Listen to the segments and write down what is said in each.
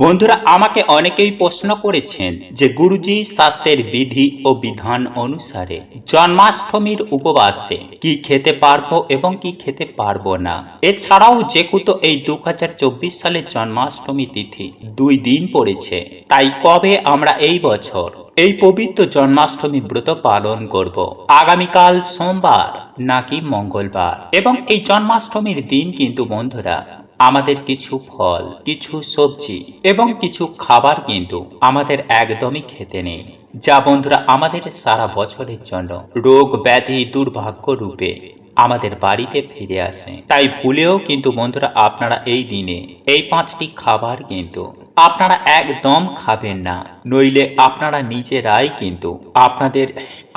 বন্ধুরা, আমাকে অনেকেই প্রশ্ন করেছেন যে গুরুজি স্বাস্থ্যের বিধি ও বিধান অনুসারে জন্মাষ্টমীর উপবাসে কি খেতে পারব এবং কি খেতে পারব না? এছাড়াও যেহেতু এই দু হাজার চব্বিশ সালের জন্মাষ্টমী তিথি দুই দিন পড়েছে, তাই কবে আমরা এই বছর এই পবিত্র জন্মাষ্টমী ব্রত পালন করব? আগামীকাল সোমবার নাকি মঙ্গলবার? এবং এই জন্মাষ্টমীর দিন কিন্তু বন্ধুরা আমাদের কিছু ফল, কিছু সবজি এবং কিছু খাবার কিন্তু আমাদের একদমই খেতে নেই। যা বন্ধুরা আমাদের সারা বছরের জন্য রোগ ব্যাধি দুর্ভাগ্য রূপে আমাদের বাড়িতে ফিরে আসে। তাই ভুলেও কিন্তু বন্ধুরা আপনারা এই দিনে এই পাঁচটি খাবার কিন্তু আপনারা একদম খাবেন না। নইলে আপনারা নিজেরাই কিন্তু আপনাদের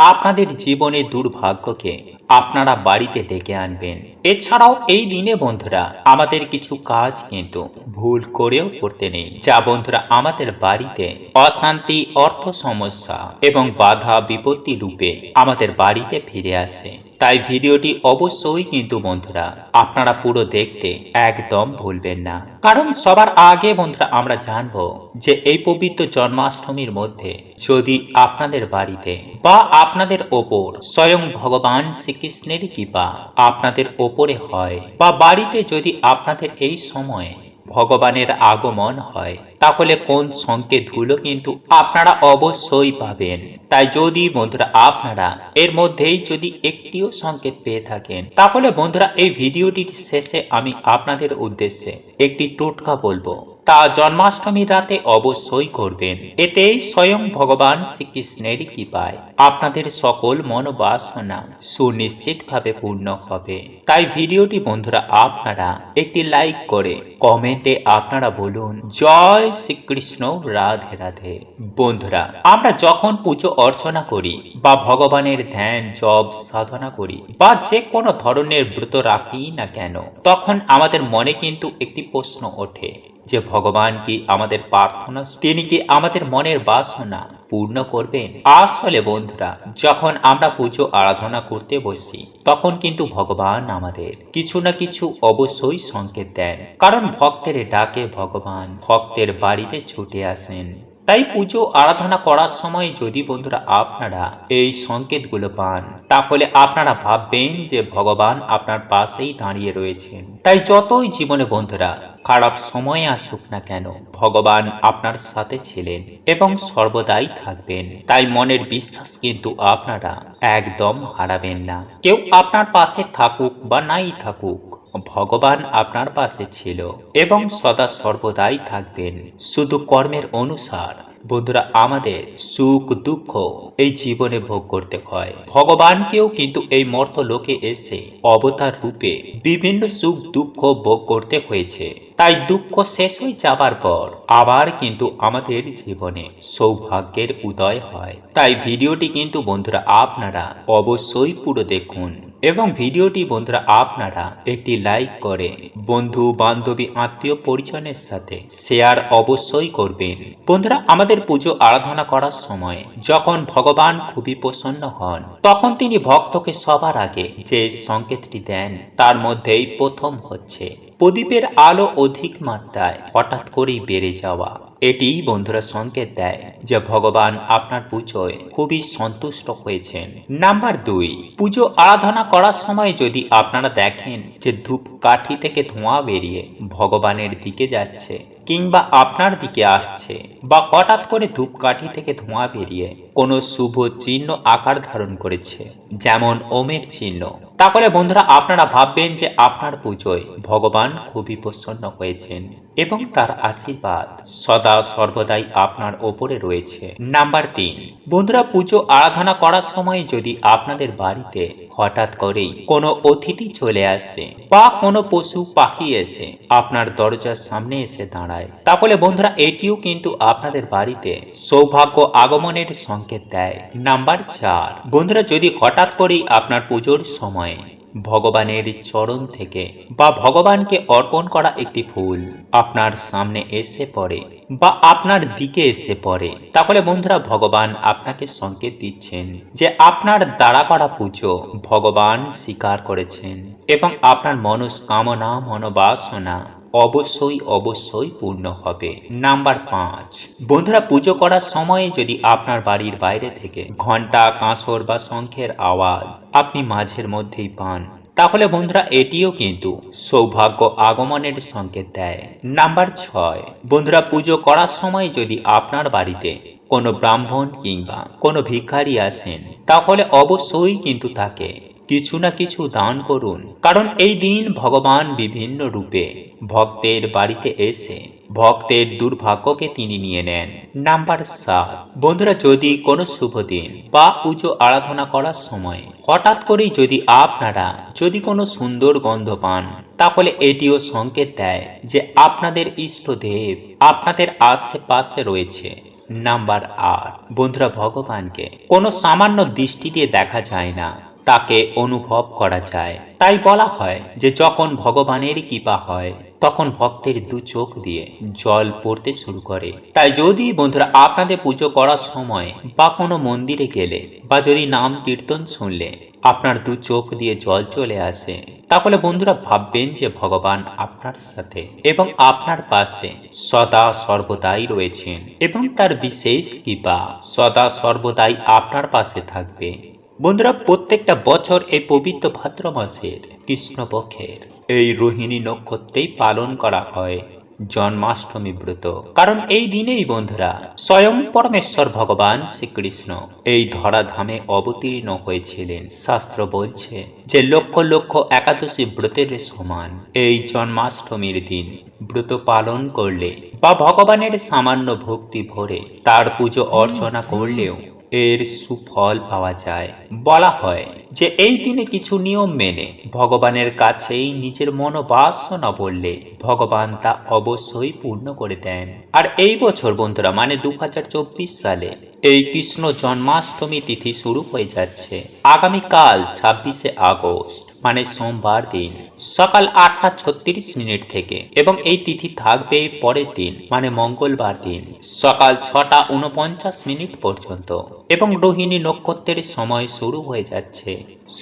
আপনাদের জীবনে দুর্ভাগ্যকে আপনারা বাড়িতে ডেকে আনবেন। এছাড়াও এই দিনে বন্ধুরা, আমাদের কিছু কাজ কিন্তু ভুল করেও করতে নেই। যা বন্ধুরা, আমাদের বাড়িতে অশান্তি, অর্থ সমস্যা এবং বাধা বিপত্তি রূপে আমাদের বাড়িতে ফিরে আসে। তাই ভিডিওটি অবশ্যই কিন্তু বন্ধুরা, আপনারা পুরো দেখতে একদম ভুলবেন না। কারণ সবার আগে বন্ধুরা আমরা জানব যে এই পবিত্র জন্মাষ্টমীর মধ্যে যদি আপনাদের বাড়িতে বা আপনাদের ওপর স্বয়ং ভগবান শ্রীকৃষ্ণের কৃপা আপনাদের ওপরে হয় বা বাড়িতে যদি আপনাদের এই সময়ে ভগবানের আগমন হয়। তাহলে কোন সংকেতগুলো কিন্তু আপনারা অবশ্যই পাবেন। তাই যদি বন্ধুরা আপনারা এর মধ্যেই যদি একটিও সংকেত পেয়ে থাকেন, তাহলে বন্ধুরা এই ভিডিওটির শেষে আমি আপনাদের উদ্দেশ্যে একটি টোটকা বলব। তা জন্মাষ্টমীর রাতে অবশ্যই করবেন। এতেই স্বয়ং ভগবান শ্রীকৃষ্ণের কৃপায়। আপনাদের সকল মনোবাসনা সুনিশ্চিতভাবে পূর্ণ হবে। তাই ভিডিওটি বন্ধুরা আপনারা একটি লাইক করে, কমেন্টে আপনারা বলুন, জয় শ্রীকৃষ্ণ, রাধে রাধে। বন্ধুরা, আমরা যখন পুজো অর্চনা করি বা ভগবানের ধ্যান, জপ, সাধনা করি বা যে কোনো ধরনের ব্রত রাখি না কেন, তখন আমাদের মনে কিন্তু একটি প্রশ্ন ওঠে। যে ভগবান কি আমাদের প্রার্থনা, তিনি কি আমাদের মনের বাসনা পূর্ণ করবেন? আসলে বন্ধুরা, যখন আমরা পুজো আরাধনা করতে বসি, তখন কিন্তু ভগবান আমাদের কিছু না কিছু অবশ্যই সংকেত দেন। কারণ ভক্তের ডাকে ভগবান ভক্তের বাড়িতে ছুটে আসেন। তাই পুজো আরাধনা করার সময় যদি বন্ধুরা আপনারা এই সংকেতগুলো পান, তাহলে আপনারা ভাববেন যে ভগবান আপনার পাশেই দাঁড়িয়ে রয়েছেন। তাই যতই জীবনে বন্ধুরা খারাপ সময় আসুক না কেন, ভগবান আপনার সাথে ছিলেন এবং সর্বদাই থাকবেন। তাই মনের বিশ্বাস কিন্তু আপনারা একদম হারাবেন না। কেউ আপনার পাশে থাকুক বা নাই থাকুক ভগবান আপনার পাশে ছিল এবং সদা সর্বদাই থাকবেন। শুধু কর্মের অনুসার। বন্ধুরা, আমাদের সুখ, দুঃখ এই জীবনে ভোগ করতে হয়। ভগবানকেও কিন্তু এই মর্ত লোকে এসে অবতার রূপে বিভিন্ন সুখ, দুঃখ ভোগ করতে হয়েছে। তাই দুঃখ শেষ হয়ে যাবার পর আবার কিন্তু আমাদের জীবনে সৌভাগ্যের উদয় হয়। তাই ভিডিওটি কিন্তু বন্ধুরা, আপনারা অবশ্যই পুরো দেখুন। এবং ভিডিওটি বন্ধুরা আপনারা একটি লাইক করে বন্ধু, বান্ধবী, আত্মীয় পরিজনের সাথে শেয়ার অবশ্যই করবেন। বন্ধুরা, আমাদের পুজো আরাধনা করার সময় যখন ভগবান খুবই প্রসন্ন হন, তখন তিনি ভক্তকে সবার আগে যে সংকেতটি দেন, তার মধ্যেই প্রথম হচ্ছে। প্রদীপের আলো অধিক মাত্রায় হঠাৎ করেই বেড়ে যাওয়া। এটি বন্ধুরা সংকেত দেয় যে ভগবান আপনার পুজোয় খুবই সন্তুষ্ট হয়েছেন। নাম্বার দুই, পুজো আরাধনা করার সময় যদি আপনারা দেখেন যে ধূপ কাঠি থেকে ধোঁয়া বেরিয়ে ভগবানের দিকে যাচ্ছে কিংবা আপনার দিকে আসছে বা হঠাৎ করে ধূপকাঠি থেকে ধোঁয়া বেরিয়ে কোনো শুভ চিহ্ন আকার ধারণ করেছে, যেমন ওমের চিহ্ন। তাহলে বন্ধুরা, আপনারা ভাববেন যে আপনার পুজোয় ভগবান খুবই প্রসন্ন হয়েছেন এবং তার আশীর্বাদ সদা সর্বদাই আপনার ওপরে রয়েছে। নাম্বার তিন, বন্ধুরা, পুজো আরাধনা করার সময় যদি আপনাদের বাড়িতে হঠাৎ করেই কোনো অতিথি চলে আসে বা কোনো পশু পাখি এসে আপনার দরজার সামনে এসে দাঁড়ায়। তাহলে বন্ধুরা, এটিও কিন্তু আপনাদের বাড়িতে সৌভাগ্য আগমনের সংকেত দেয়। নাম্বার চার, বন্ধুরা, যদি হঠাৎ করেই আপনার পুজোর সময় ভগবানের চরণ থেকে বা ভগবানকে অর্পণ করা একটি ফুল আপনার সামনে এসে পড়ে বা আপনার দিকে এসে পড়ে। তাহলে বন্ধুরা, ভগবান আপনাকে সংকেত দিচ্ছেন যে আপনার দ্বারা করা পুজো ভগবান স্বীকার করেছেন এবং আপনার মনস্কামনা, মনোবাসনা অবশ্যই অবশ্যই পূর্ণ হবে। নাম্বার পাঁচ। বন্ধুরা, পুজো করার সময়ে যদি আপনার বাড়ির বাইরে থেকে ঘণ্টা, কাঁসর বা শঙ্খের আওয়াজ আপনি মাঝের মধ্যেই পান, তাহলে বন্ধুরা, এটিও কিন্তু সৌভাগ্য আগমনের সংকেত দেয়। নাম্বার ছয়। বন্ধুরা, পুজো করার সময় যদি আপনার বাড়িতে কোনো ব্রাহ্মণ কিংবা কোনো ভিখারি আসেন, তাহলে অবশ্যই কিন্তু তাকে কিছু না কিছু দান করুন। কারণ এই দিন ভগবান বিভিন্ন রূপে ভক্তের বাড়িতে এসে ভক্তের দুর্ভাগ্যকে তিনি নিয়ে নেন। নাম্বার সাত। বন্ধুরা, যদি কোনো শুভ দিন বা পুজো আরাধনা করার সময় হঠাৎ করেই যদি আপনারা যদি কোনো সুন্দর গন্ধ পান, তাহলে এটিও সংকেত দেয় যে আপনাদের ইষ্টদেব আপনাদের আশেপাশে রয়েছে। নাম্বার আট। বন্ধুরা, ভগবানকে কোনো সামান্য দৃষ্টি দিয়ে দেখা যায় না। তাকে অনুভব করা যায়। তাই বলা হয় যে যখন ভগবানের কৃপা হয়, তখন ভক্তের দু চোখ দিয়ে জল পড়তে শুরু করে। তাই যদি বন্ধুরা আপনাদের পুজো করার সময় বা কোনো মন্দিরে গেলে বা যদি নাম কীর্তন শুনলে আপনার দু চোখ দিয়ে জল চলে আসে, তাহলে বন্ধুরা ভাববেন যে ভগবান আপনার সাথে এবং আপনার পাশে সদা সর্বদাই রয়েছেন এবং তার বিশেষ কৃপা সদা সর্বদাই আপনার পাশে থাকবে। বন্ধুরা, প্রত্যেকটা বছর এই পবিত্র ভাদ্র মাসের কৃষ্ণপক্ষের এই রোহিণী নক্ষত্রেই পালন করা হয় জন্মাষ্টমী ব্রত। কারণ এই দিনেই বন্ধুরা, স্বয়ং পরমেশ্বর ভগবান শ্রীকৃষ্ণ এই ধরাধামে অবতীর্ণ হয়েছিলেন। শাস্ত্র বলছে যে, লক্ষ লক্ষ একাদশী ব্রতের সমান এই জন্মাষ্টমীর দিন ব্রত পালন করলে বা ভগবানের সামান্য ভক্তি ভরে তার পুজো অর্চনা করলেও এর সুফল পাওয়া যায়। বলা হয় যে এই দিনে কিছু নিয়ম মেনে ভগবানের কাছেই নিজের মনোবাসনা বললে ভগবান তা অবশ্যই পূর্ণ করে দেন। আর এই বছর বন্ধুরা মানে দু হাজার চব্বিশ সালে এই কৃষ্ণ জন্মাষ্টমী তিথি শুরু হয়ে যাচ্ছে। আগামীকাল ছাব্বিশে আগস্ট। মানে সোমবার দিন, সকাল আটটা ছত্রিশ মিনিট থেকে। এবং এই তিথি থাকবে পরের দিন মানে মঙ্গলবার দিন, সকাল ছটা উনপঞ্চাশ মিনিট পর্যন্ত। এবং রোহিণী নক্ষত্রের সময় শুরু হয়ে যাচ্ছে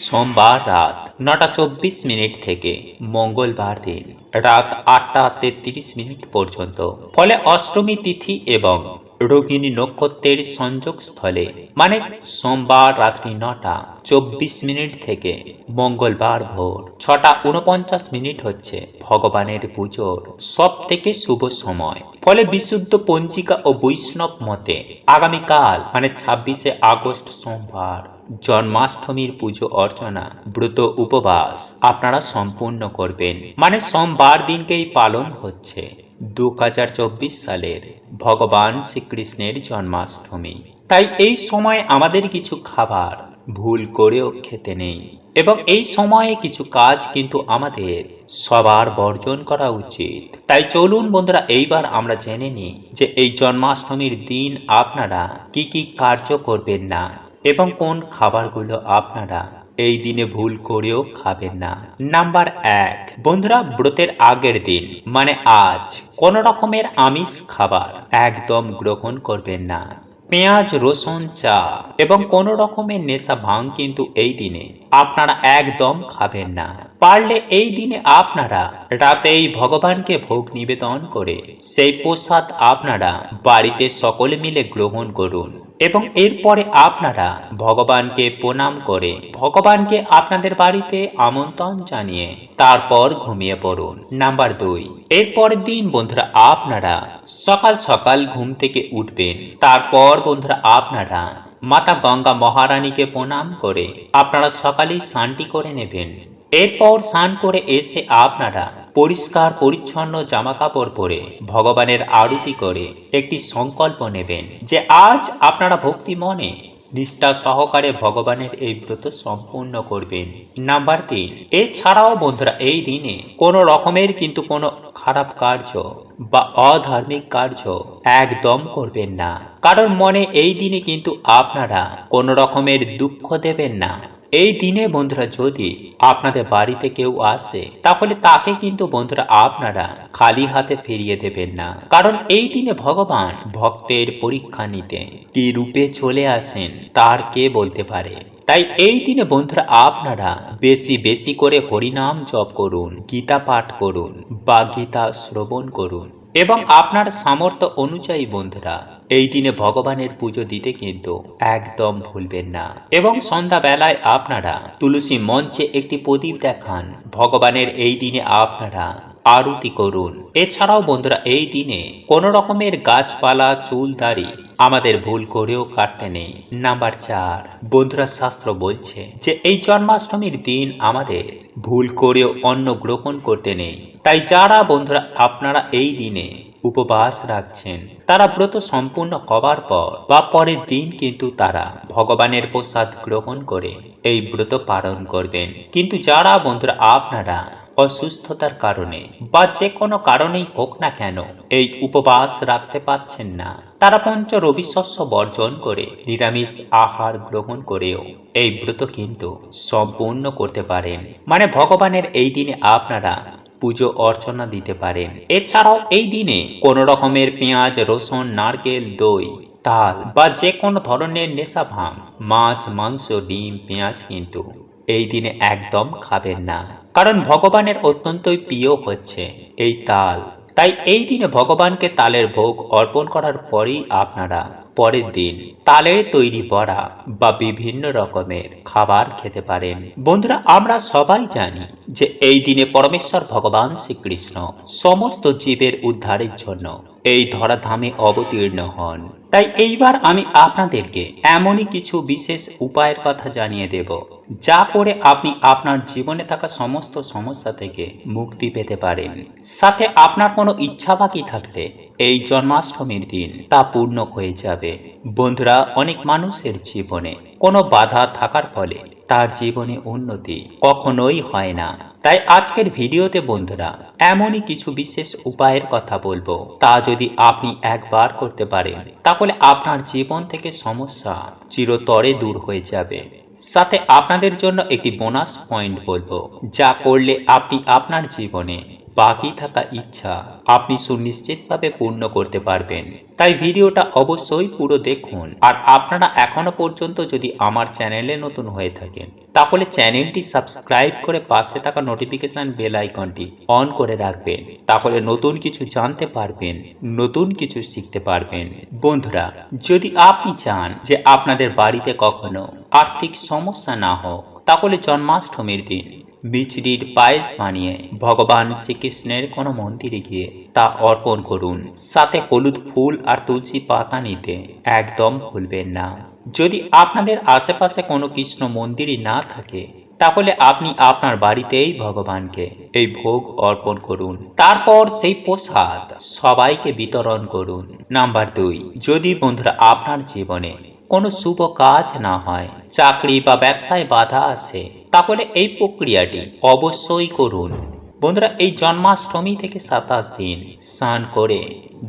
সোমবার রাত নটা চব্বিশ মিনিট থেকে, মঙ্গলবার দিন, রাত আটটা তেত্রিশ মিনিট পর্যন্ত। ফলে অষ্টমী তিথি এবং রোগিণী নক্ষত্রের সংযোগ স্থলে মানে সোমবার রাত্রি নটা, চব্বিশ মিনিট থেকে মঙ্গলবার ভোর, ছটা উনপঞ্চাশ মিনিট হচ্ছে ভগবানের পুজোর সব থেকে শুভ সময়। ফলে বিশুদ্ধ পঞ্জিকা ও বৈষ্ণব মতে, আগামীকাল মানে ছাব্বিশে আগস্ট সোমবার, জন্মাষ্টমীর পুজো অর্চনা, ব্রত উপবাস আপনারা সম্পূর্ণ করবেন। মানে সোমবার দিনকেই পালন হচ্ছে। দু হাজার চব্বিশ সালের ভগবান শ্রীকৃষ্ণের জন্মাষ্টমী। তাই এই সময় আমাদের কিছু খাবার ভুল করেও খেতে নেই এবং এই সময়ে কিছু কাজ কিন্তু আমাদের সবার বর্জন করা উচিত। তাই চলুন বন্ধুরা, এইবার আমরা জেনে নিই যে এই জন্মাষ্টমীর দিন আপনারা কি কি কার্য করবেন না এবং কোন খাবারগুলো আপনারা এই দিনে ভুল করেও খাবেন না। নাম্বার এক, বন্ধুরা, ব্রতের আগের দিন মানে আজ, কোন রকমের আমিষ খাবার একদম গ্রহণ করবেন না। পেঁয়াজ, রসুন, চা এবং কোন রকমের নেশা ভাঙ কিন্তু এই দিনে আপনারা একদম খাবেন না। পারলে এই দিনে আপনারা রাতেই ভগবানকে ভোগ নিবেদন করে সেই প্রসাদ আপনারা বাড়িতে সকলে মিলে গ্রহণ করুন। এবং এরপরে আপনারা ভগবানকে প্রণাম করে ভগবানকে আপনাদের বাড়িতে আমন্ত্রণ জানিয়ে তারপর ঘুমিয়ে পড়ুন। নাম্বার দুই, এরপরের দিন বন্ধুরা আপনারা সকাল সকাল ঘুম থেকে উঠবেন। তারপর বন্ধুরা আপনারা মাতা গঙ্গা মহারানীকে প্রণাম করে আপনারা সকালেই স্নানটি করে নেবেন। এরপর স্নান করে এসে আপনারা পরিষ্কার, পরিচ্ছন্ন জামা কাপড় পরে ভগবানের আরতি করে একটি সংকল্প নেবেন যে আজ আপনারা ভক্তি মনে নিষ্ঠা সহকারে ভগবানের এই ব্রত সম্পূর্ণ করবেন। নাম্বার তিন, এছাড়াও বন্ধুরা, এই দিনে কোনো রকমের কিন্তু কোনো খারাপ কার্য বা অধার্মিক কার্য একদম করবেন না। কারণ মনে এই দিনে কিন্তু আপনারা কোনো রকমের দুঃখ দেবেন না। এই দিনে বন্ধুরা যদি আপনাদের বাড়িতে কেউ আসে, তাহলে তাকে কিন্তু বন্ধুরা আপনারা খালি হাতে ফিরিয়ে দেবেন না। কারণ এই দিনে ভগবান ভক্তের পরীক্ষা নিতে কি রূপে চলে আসেন, তার কে বলতে পারে? তাই এই দিনে বন্ধুরা আপনারা বেশি বেশি করে হরিনাম জপ করুন, গীতা পাঠ করুন বা গীতা শ্রবণ করুন। এবং আপনার সামর্থ্য অনুযায়ী বন্ধুরা, এই দিনে ভগবানের পুজো দিতে কিন্তু একদম ভুলবেন না। এবং সন্ধ্যাবেলায় আপনারা তুলসী মঞ্চে একটি প্রদীপ দেখান। ভগবানের এই দিনে আপনারা আরতি করুন। এছাড়াও বন্ধুরা, এই দিনে কোনো রকমের গাছপালা, চুল, দাড়ি আমাদের ভুল করেও কাটতে নেই। নাম্বার চার, বন্ধুরা, শাস্ত্র বলছে যে, এই জন্মাষ্টমীর দিন আমাদের ভুল করেও অন্ন গ্রহণ করতে নেই। তাই যারা বন্ধুরা, আপনারা এই দিনে উপবাস রাখছেন, তারা ব্রত সম্পূর্ণ হবার পর বা পরের দিন কিন্তু তারা ভগবানের প্রসাদ গ্রহণ করে এই ব্রত পালন করবেন। কিন্তু যারা বন্ধুরা, আপনারা অসুস্থতার কারণে বা যে কোনো কারণেই হোক না কেন এই উপবাস রাখতে পাচ্ছেন না। তারা পঞ্চ রবি শস্য বর্জন করে নিরামিষ আহার গ্রহণ করেও এই ব্রত কিন্তু সম্পূর্ণ করতে পারেন। মানে ভগবানের এই দিনে আপনারা পুজো অর্চনা দিতে পারেন। এছাড়াও এই দিনে কোনো রকমের পেঁয়াজ, রসুন, নারকেল, দই, তাল বা যে কোনো ধরনের নেশা ভাঙ মাছ, মাংস, ডিম, পেঁয়াজ কিন্তু এই দিনে একদম খাবেন না। কারণ ভগবানের অত্যন্তই প্রিয় হচ্ছে এই তাল। তাই এই দিনে ভগবানকে তালের ভোগ অর্পণ করার পরেই আপনারা পরের দিন তালের তৈরি বড়া বা বিভিন্ন রকমের খাবার খেতে পারেন। বন্ধুরা, আমরা সবাই জানি যে এই দিনে পরমেশ্বর ভগবান শ্রীকৃষ্ণ সমস্ত জীবের উদ্ধারের জন্য এই ধরাধামে অবতীর্ণ হন। তাই এইবার আমি আপনাদেরকে এমনই কিছু বিশেষ উপায়ের কথা জানিয়ে দেব, যা করে আপনি আপনার জীবনে থাকা সমস্ত সমস্যা থেকে মুক্তি পেতে পারেন। সাথে আপনার কোনো ইচ্ছা বাকি থাকলে এই জন্মাষ্টমীর দিন তা পূর্ণ হয়ে যাবে। বন্ধুরা, অনেক মানুষের জীবনে কোনো বাধা থাকার ফলে তার জীবনে উন্নতি কখনোই হয় না। তাই আজকের ভিডিওতে বন্ধুরা, এমনই কিছু বিশেষ উপায়ের কথা বলব। তা যদি আপনি একবার করতে পারেন, তাহলে আপনার জীবন থেকে সমস্যা চিরতরে দূর হয়ে যাবে। সাথে আপনাদের জন্য একটি বোনাস পয়েন্ট বলব, যা করলে আপনি আপনার জীবনে বাকি থাকা ইচ্ছা আপনি সুনিশ্চিতভাবে পূর্ণ করতে পারবেন। তাই ভিডিওটা অবশ্যই পুরো দেখুন। আর আপনারা এখনও পর্যন্ত যদি আমার চ্যানেলে নতুন হয়ে থাকেন, তাহলে চ্যানেলটি সাবস্ক্রাইব করে পাশে থাকা নোটিফিকেশন বেল আইকনটি অন করে রাখবেন। তাহলে নতুন কিছু জানতে পারবেন, নতুন কিছু শিখতে পারবেন। বন্ধুরা, যদি আপনি চান যে আপনাদের বাড়িতে কখনো আর্থিক সমস্যা না হোক, তাহলে জন্মাষ্টমীর দিন বিচড়ির পায়েস বানিয়ে ভগবান শ্রীকৃষ্ণের কোনো মন্দিরে গিয়ে তা অর্পণ করুন। সাথে হলুদ ফুল আর তুলসী পাতা নিতে একদম ভুলবেন না। যদি আপনাদের আশেপাশে কোনো কৃষ্ণ মন্দিরই না থাকে, তাহলে আপনি আপনার বাড়িতেই ভগবানকে এই ভোগ অর্পণ করুন। তারপর সেই প্রসাদ সবাইকে বিতরণ করুন। নাম্বার দুই, যদি বন্ধুরা আপনার জীবনে কোনো শুভ কাজ না হয়, চাকরি বা ব্যবসায় বাধা আসে, তাহলে এই প্রক্রিয়াটি অবশ্যই করুন। বন্ধুরা, এই জন্মাষ্টমী থেকে সাতাশ দিন স্নান করে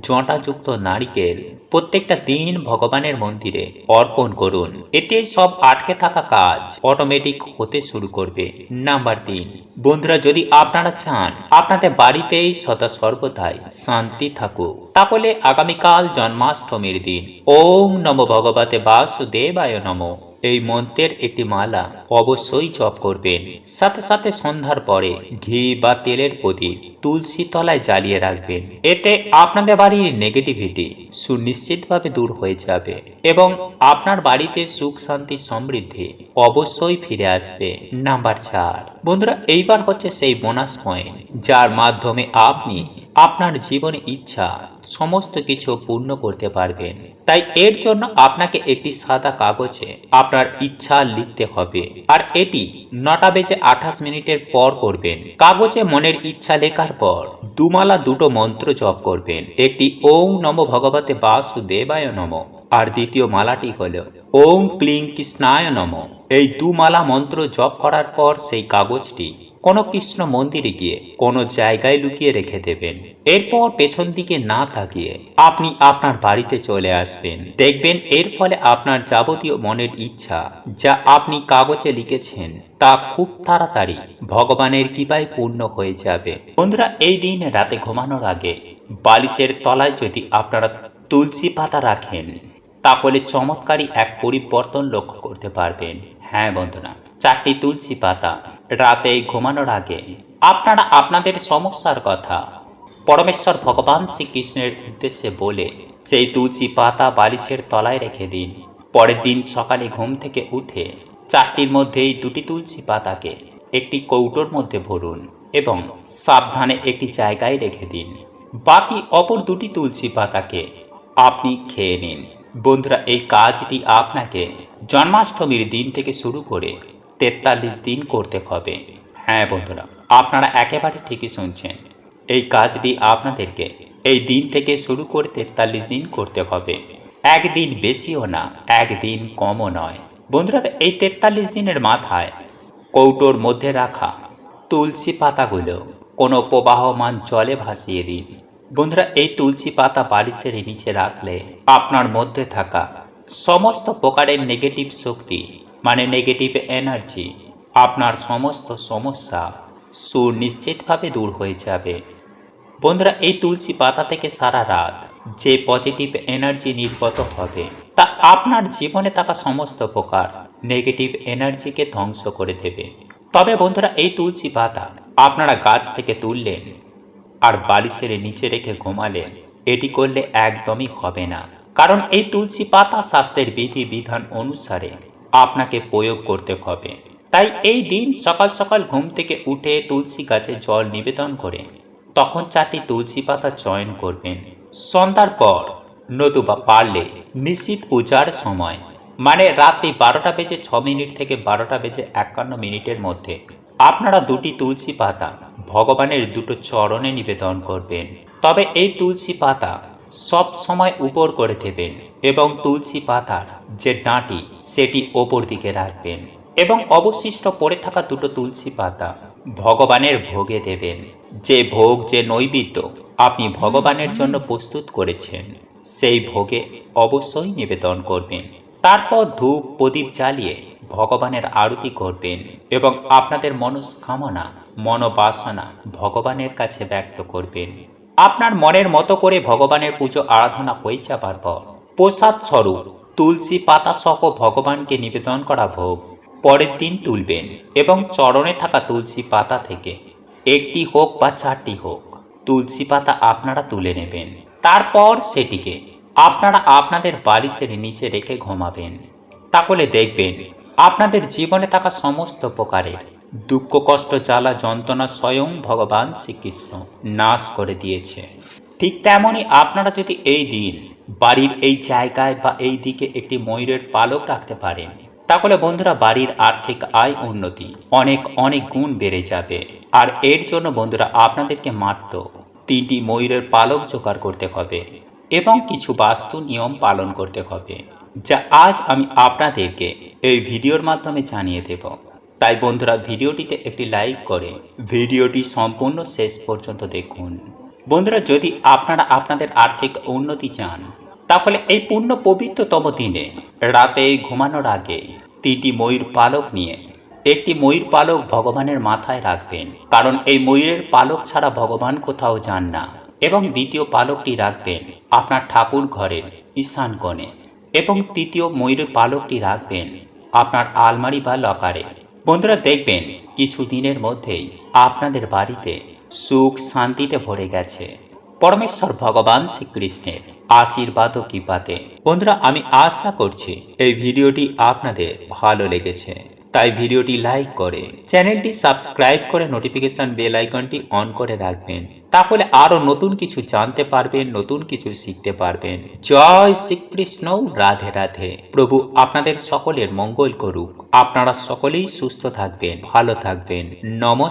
জটাযুক্ত নারিকেল প্রত্যেকটা দিন ভগবানের মন্দিরে অর্পণ করুন। এতে সব আটকে থাকা কাজ অটোমেটিক হতে শুরু করবে। নাম্বার তিন, বন্ধুরা, যদি আপনারা চান আপনাদের বাড়িতেই সদা সর্বদাই শান্তি থাকুক, তাহলে আগামীকাল জন্মাষ্টমীর দিন ওম নম ভগবতে বাসুদেবায় নম। এই মন্ত্রের একটি মালা অবশ্যই জপ করবেন। সাথে সাথে সন্ধ্যার পরে ঘি বা তেলের প্রদীপ তুলসী তলায় জ্বালিয়ে রাখবেন। এতে আপনাদের বাড়ির নেগেটিভিটি সুনিশ্চিতভাবে দূর হয়ে যাবে এবং আপনার বাড়িতে সুখ, শান্তি, সমৃদ্ধি অবশ্যই ফিরে আসবে। নাম্বার চার। বন্ধুরা, এইবার হচ্ছে সেই বোনাস পয়েন্ট যার মাধ্যমে আপনি আপনার জীবনে ইচ্ছা সমস্ত কিছু পূর্ণ করতে পারবেন। তাই এর জন্য আপনাকে একটি সাদা কাগজে আপনার ইচ্ছা লিখতে হবে। আর এটি নটা বেজে আঠাশ মিনিটের পর করবেন। কাগজে মনের ইচ্ছা লেখার পর দুমালা দুটো মন্ত্র জপ করবেন। একটি ওম নম ভগবতে বাসুদেবায় নম। আর দ্বিতীয় মালাটি হল ওম ক্লিং কৃষ্ণায় নম। এই দু মালা মন্ত্র জপ করার পর সেই কাগজটি কোনো কৃষ্ণ মন্দিরে গিয়ে কোনো জায়গায় লুকিয়ে রেখে দেবেন। এরপর পেছন দিকে না তাকিয়ে আপনি আপনার বাড়িতে চলে আসবেন। দেখবেন এর ফলে আপনার যাবতীয় মনের ইচ্ছা যা আপনি কাগজে লিখেছেন তা খুব তাড়াতাড়ি ভগবানের কৃপায় পূর্ণ হয়ে যাবে। বন্ধুরা, এই দিন রাতে ঘুমানোর আগে বালিশের তলায় যদি আপনারা তুলসী পাতা রাখেন, তাহলে চমৎকারী এক পরিবর্তন লক্ষ্য করতে পারবেন। হ্যাঁ বন্ধুরা, চারটি তুলসী পাতা রাতে ঘুমানোর আগে আপনারা আপনাদের সমস্যার কথা পরমেশ্বর ভগবান শ্রীকৃষ্ণের উদ্দেশ্যে বলে সেই তুলসী পাতা বালিশের তলায় রেখে দিন। পরের দিন সকালে ঘুম থেকে উঠে চারটির মধ্যেই দুটি তুলসী পাতাকে একটি কৌটোর মধ্যে ভরুন এবং সাবধানে একটি জায়গায় রেখে দিন। বাকি অপর দুটি তুলসী পাতাকে আপনি খেয়ে নিন। বন্ধুরা, এই কাজটি আপনাকে জন্মাষ্টমীর দিন থেকে শুরু করে তেতাল্লিশ দিন করতে হবে। হ্যাঁ বন্ধুরা, আপনারা একেবারে ঠিকই শুনছেন। এই কাজটি আপনাদেরকে এই দিন থেকে শুরু করে তেতাল্লিশ দিন করতে হবে। একদিন বেশিও না, একদিন কমও নয়। বন্ধুরা, এই তেতাল্লিশ দিনের মাথায় কৌটোর মধ্যে রাখা তুলসী পাতাগুলো কোনো প্রবাহমান জলে ভাসিয়ে দিন। বন্ধুরা, এই তুলসী পাতা বালিশের নিচে রাখলে আপনার মধ্যে থাকা সমস্ত প্রকারের নেগেটিভ শক্তি মানে নেগেটিভ এনার্জি আপনার সমস্ত সমস্যা সুনিশ্চিতভাবে দূর হয়ে যাবে। বন্ধুরা, এই তুলসী পাতা থেকে সারা রাত যে পজিটিভ এনার্জি নির্গত হবে, তা আপনার জীবনে থাকা সমস্ত প্রকার নেগেটিভ এনার্জিকে ধ্বংস করে দেবে। তবে বন্ধুরা, এই তুলসী পাতা আপনারা গাছ থেকে তুললেন আর বালিশের নিচে রেখে ঘুমালেন, এটি করলে একদমই হবে না। কারণ এই তুলসী পাতা স্বাস্থ্যের বিধি বিধান অনুসারে আপনাকে প্রয়োগ করতে হবে। তাই এই দিন সকাল সকাল ঘুম থেকে উঠে তুলসী গাছে জল নিবেদন করে, তখন চারটি তুলসী পাতা চয়ন করবেন। সন্ধ্যার পর নতুবা পারলে নিশ্চিত পূজার সময় মানে রাত্রি বারোটা বেজে ছ মিনিট থেকে বারোটা বেজে একান্ন মিনিটের মধ্যে আপনারা দুটি তুলসী পাতা ভগবানের দুটো চরণে নিবেদন করবেন। তবে এই তুলসী পাতা সব সময় উপর করে দেবেন এবং তুলসী পাতার যে ডাঁটি, সেটি ওপর দিকে রাখবেন এবং অবশিষ্ট পড়ে থাকা দুটো তুলসী পাতা ভগবানের ভোগে দেবেন। যে ভোগ, যে নৈবেদ্য আপনি ভগবানের জন্য প্রস্তুত করেছেন, সেই ভোগে অবশ্যই নিবেদন করবেন। তারপর ধূপ, প্রদীপ জ্বালিয়ে ভগবানের আরতি করবেন এবং আপনাদের মনস্কামনা, মনোবাসনা ভগবানের কাছে ব্যক্ত করবেন। আপনার মনের মতো করে ভগবানের পুজো আরাধনা হয়ে যাবার পর প্রসাদ স্বরূপ, তুলসী পাতা সহ ভগবানকে নিবেদন করা ভোগ। পরের দিন তুলবেন এবং চরণে থাকা তুলসী পাতা থেকে একটি হোক বা চারটি হোক, তুলসী পাতা আপনারা তুলে নেবেন। তারপর সেটিকে আপনারা আপনাদের বালিশের নিচে রেখে ঘুমাবেন। তাহলে দেখবেন আপনাদের জীবনে থাকা সমস্ত প্রকারের দুঃখ, কষ্ট, জ্বালা, যন্ত্রণা স্বয়ং ভগবান শ্রীকৃষ্ণ নাশ করে দিয়েছে। ঠিক তেমনই আপনারা যদি এই দিন বাড়ির এই জায়গায় বা এই দিকে একটি ময়ূরের পালক রাখতে পারেন, তাহলে বন্ধুরা বাড়ির আর্থিক আয় উন্নতি অনেক অনেক গুণ বেড়ে যাবে। আর এর জন্য বন্ধুরা আপনাদেরকে মাত্র তিনটি ময়ূরের পালক জোগাড় করতে হবে এবং কিছু বাস্তু নিয়ম পালন করতে হবে, যা আজ আমি আপনাদেরকে এই ভিডিওর মাধ্যমে জানিয়ে দেব। তাই বন্ধুরা ভিডিওটিতে একটি লাইক করে ভিডিওটি সম্পূর্ণ শেষ পর্যন্ত দেখুন। বন্ধুরা, যদি আপনারা আপনাদের আর্থিক উন্নতি চান, তাহলে এই পূর্ণ পবিত্রতম দিনে রাতে ঘুমানোর আগে তিনটি ময়ূর পালক নিয়ে একটি ময়ূর পালক ভগবানের মাথায় রাখবেন। কারণ এই ময়ূরের পালক ছাড়া ভগবান কোথাও যান না। এবং দ্বিতীয় পালকটি রাখবেন আপনার ঠাকুর ঘরের ঈশান কোণে। এবং তৃতীয় ময়ূরের পালকটি রাখবেন আপনার আলমারি বা লকারে। বন্ধুরা, দেখবেন কিছু দিনের মধ্যেই আপনাদের বাড়িতে সুখ শান্তিতে ভরে গেছে। পরমেশ্বর ভগবান শ্রীকৃষ্ণের আশীর্বাদ ও কৃপাতে বন্ধুরা, আমি আশা করছি এই ভিডিওটি আপনাদের ভালো লেগেছে। তাই ভিডিওটি লাইক করে, চ্যানেলটি সাবস্ক্রাইব করে নোটিফিকেশন বেল আইকনটি অন করে রাখবেন। তাহলে আরও নতুন কিছু জানতে পারবেন, নতুন কিছু শিখতে পারবেন। জয় শ্রীকৃষ্ণ, রাধে রাধে। প্রভু আপনাদের সকলের মঙ্গল করুক। আপনারা সকলেই সুস্থ থাকবেন, ভালো থাকবেন। নমস্কার।